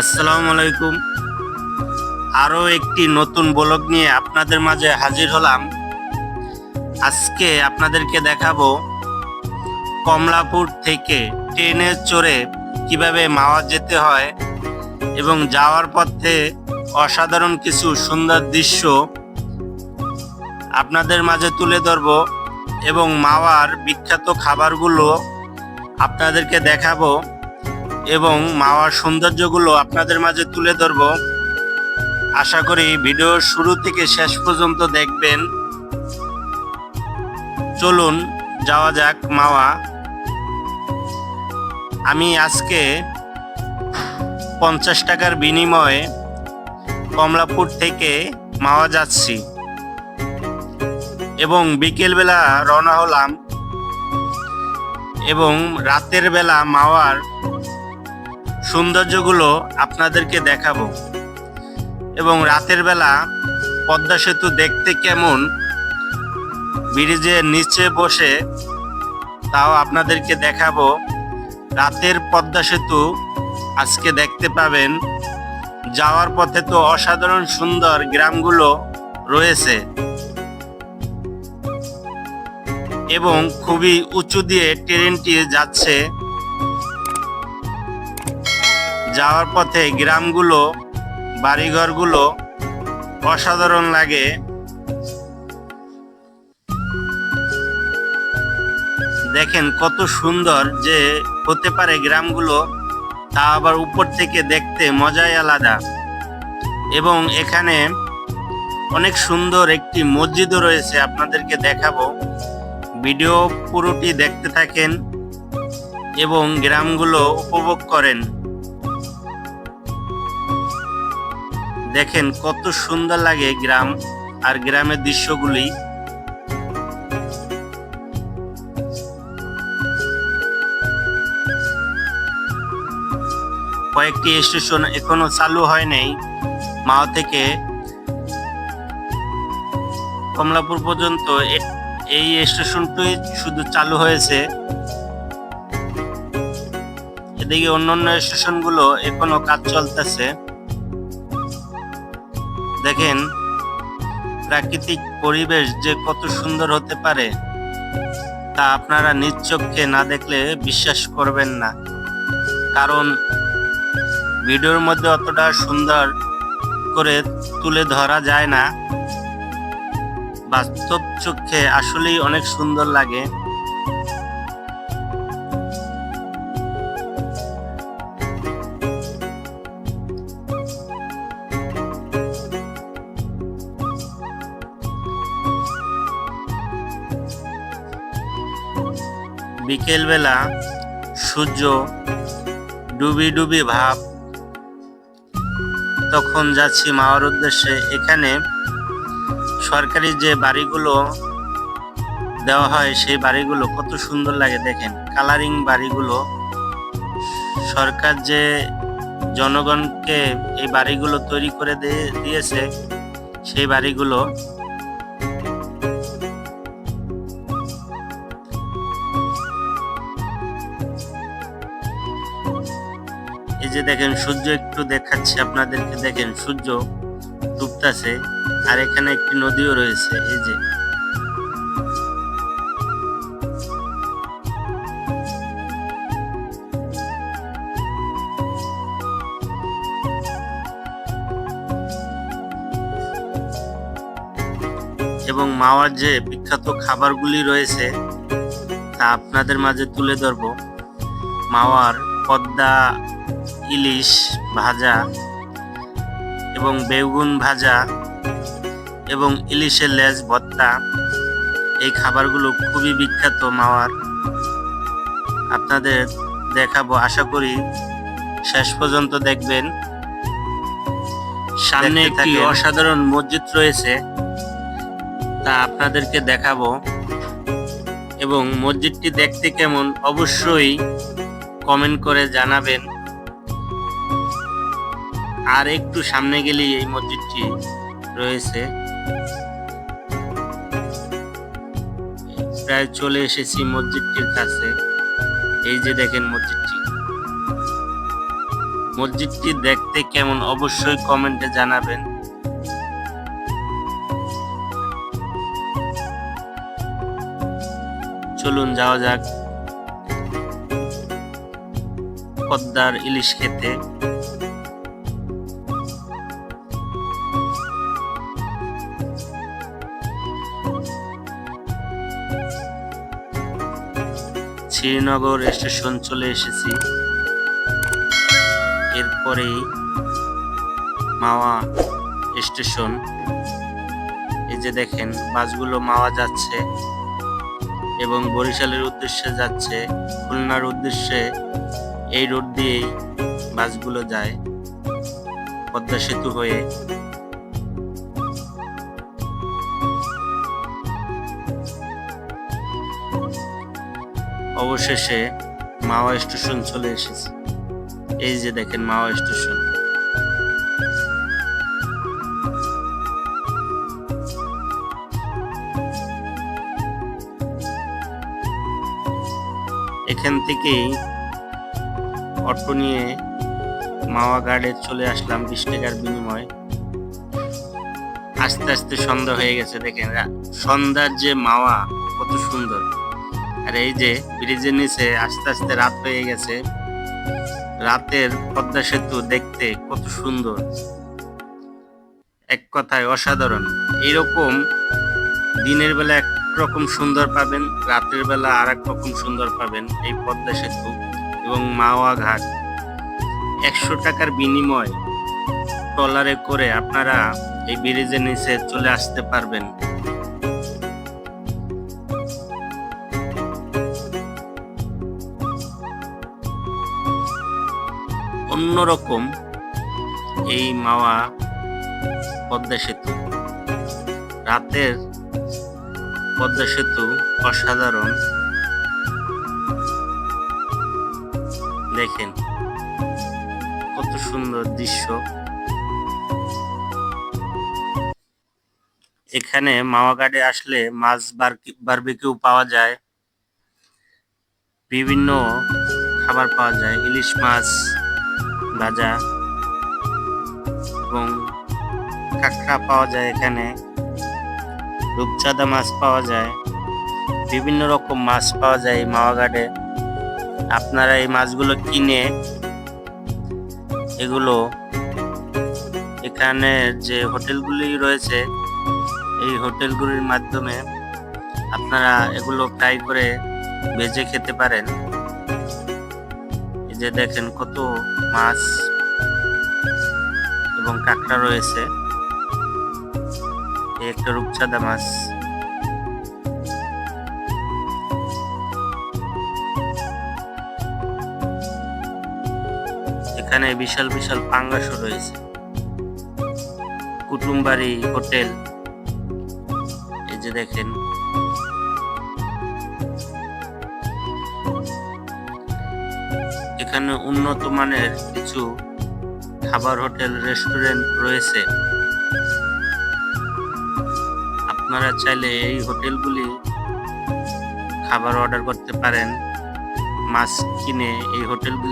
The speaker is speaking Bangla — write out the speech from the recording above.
আসসালামু আলাইকুম। আরও একটি নতুন ব্লগ নিয়ে আপনাদের মাঝে হাজির হলাম। আজকে আপনাদেরকে দেখাবো কমলাপুর থেকে ট্রেনে চড়ে কীভাবে মাওয়া যেতে হয় এবং যাওয়ার পথে অসাধারণ কিছু সুন্দর দৃশ্য আপনাদের মাঝে তুলে ধরব এবং মাওয়ার বিখ্যাত খাবারগুলো আপনাদেরকে দেখাবো। এবং মাওয়ার সৌন্দর্যগুলো আপনাদের মাঝে তুলে ধরব। আশা করি ভিডিও শুরু থেকে শেষ পর্যন্ত দেখবেন। চলুন, যাওয়া যাক মাওয়া। আমি আজকে পঞ্চাশ টাকার বিনিময়ে কমলাপুর থেকে মাওয়া যাচ্ছি এবং বিকেলবেলা রওনা হলাম এবং রাতের বেলা মাওয়ার সৌন্দর্যগুলো আপনাদেরকে দেখাবো। এবং রাতের বেলা পদ্মা সেতু দেখতে কেমন, ব্রিজের নিচে বসে তাও আপনাদেরকে দেখাবো। রাতের পদ্মা সেতু আজকে দেখতে পাবেন। যাওয়ার পথে তো অসাধারণ সুন্দর গ্রামগুলো রয়েছে। এবং খুবই উঁচু দিয়ে ট্রেনটি যাচ্ছে। যাওয়ার পথে গ্রামগুলো, বাড়িঘরগুলো অসাধারণ লাগে। দেখেন কত সুন্দর যে হতে পারে গ্রামগুলো, তা আবার উপর থেকে দেখতে মজাই আলাদা। এবং এখানে অনেক সুন্দর একটি মসজিদও রয়েছে, আপনাদেরকে দেখাবো। ভিডিও পুরোটি দেখতে থাকেন এবং গ্রামগুলো উপভোগ করেন। দেখেন কত সুন্দর লাগে গ্রাম আর গ্রামের দৃশ্যগুলি। কয়েকটি স্টেশন এখনও চালু হয় নাই। মাও থেকে কমলাপুর পর্যন্ত এই স্টেশনটি শুধু চালু হয়েছে। এদিকে অন্যান্য স্টেশনগুলো এখনও কাজ চলতেছে। দেখেন প্রাকৃতিক পরিবেশ যে কত সুন্দর হতে পারে, তা আপনারা নিজ চোখে না দেখলে বিশ্বাস করবেন না। কারণ ভিডিওর মধ্যে অতটা সুন্দর করে তুলে ধরা যায় না। বাস্তব চোখে আসলেই অনেক সুন্দর লাগে। বিকেলবেলা সূর্য ডুবি ডুবি ভাব, তখন যাচ্ছি মাওয়ার উদ্দেশ্যে। এখানে সরকারি যে বাড়িগুলো দেওয়া হয়, সেই বাড়িগুলো কত সুন্দর লাগে দেখেন। কালারিং বাড়িগুলো। সরকার যে জনগণকে এই বাড়িগুলো তৈরি করে দিয়ে- দিয়েছে, সেই বাড়িগুলো যে দেখেন সূর্য একটু দেখাচ্ছে, আপনাদেরকে দেখেন সূর্য ডুবতেছে, আর এখানে একটি নদীও রয়েছে, এই যে। এবং মাওয়ার যে বিখ্যাত খাবারগুলি রয়েছে, তা আপনাদের মাঝে তুলে ধরবো। মাওয়ার পদ্মা ইলিশ ভাজা এবং বেগুন ভাজা এবং ইলিশের লেজ ভর্তা এই খাবারগুলো খুবই বিখ্যাত মাওয়ার। আপনাদের দেখাবো আশা করি শেষ পর্যন্ত দেখবেন। সামনে একটি অসাধারণ মসজিদ রয়েছে তা আপনাদেরকে দেখাবো। এবং মসজিদটি দেখতে কেমন অবশ্যই কমেন্ট করে জানাবেন। আর একটু সামনে গেলেই এই মসজিদটি রয়েছে। প্রায় চলে এসেছি মসজিদটির কাছে। এই যে দেখেন মসজিদটি। মসজিদটি দেখতে কেমন অবশ্যই কমেন্টে জানাবেন। চলুন যাওয়া যাক। পদ্মার ইলিশ খেতে। শ্রীনগর স্টেশন চলে এসেছি। এরপরেই মাওয়া স্টেশন। এই যে দেখেন, বাসগুলো মাওয়া যাচ্ছে এবং বরিশালের উদ্দেশ্যে যাচ্ছে, খুলনার উদ্দেশ্যে এই রোড দিয়েই বাসগুলো যায় পদ্মা সেতু হয়ে। অবশেষে মাওয়া স্টেশন চলে এসেছে। এই যে দেখেন মাওয়া স্টেশন। এখান থেকেই অটো নিয়ে মাওয়া গার্ডে চলে আসলাম বিশ টাকার বিনিময়। আস্তে আস্তে সন্ধ্যা হয়ে গেছে, দেখেন সন্ধ্যার যে মাওয়া, কত সুন্দর। আর এই যে ব্রিজের নিচে আস্তে আস্তে রাত হয়ে গেছে, রাতের পদ্মা সেতু দেখতে কত সুন্দর। এক কথায় অসাধারণ। এরকম দিনের বেলা এক রকম সুন্দর পাবেন, রাতের বেলা আর এক রকম সুন্দর পাবেন এই পদ্মা সেতু এবং মাওয়া ঘাট। একশো টাকার বিনিময় ট্রলারে করে আপনারা এই ব্রিজের নিচে চলে আসতে পারবেন। অন্যরকম এই মাওয়া পদ্মা সেতু। রাতের পদ্মা সেতু অসাধারণ। দেখেন কত সুন্দর দৃশ্য। এখানে মাওয়াঘাটে আসলে মাছ বারবিকিউ পাওয়া যায়। বিভিন্ন খাবার পাওয়া যায়, ইলিশ মাছ ভাজা এবং কাঁকড়া পাওয়া যায় এখানে, রূপচাঁদা মাছ পাওয়া যায়, বিভিন্ন রকম মাছ পাওয়া যায় এই মাওয়াঘাটে আপনারা এই মাছগুলো কিনে এগুলো এখানে যে হোটেলগুলি রয়েছে, এই হোটেলগুলির মাধ্যমে আপনারা এগুলো ফ্রাই করে ভেজে খেতে পারেন। এই যে দেখেন কত মাছ এবং কাঁকড়া রয়েছে। একটা রূপচাঁদা মাছ। এখানে বিশাল বিশাল পাঙ্গাসও রয়েছে। কুটুমবাড়ি হোটেল। এই যে দেখেন এখানে উন্নত মানের কিছু খাবার, হোটেল, রেস্টুরেন্ট রয়েছে। আপনারা চাইলে এই হোটেলগুলি খাবার অর্ডার করতে পারেন। মাছ কিনে এই হোটেলগুলি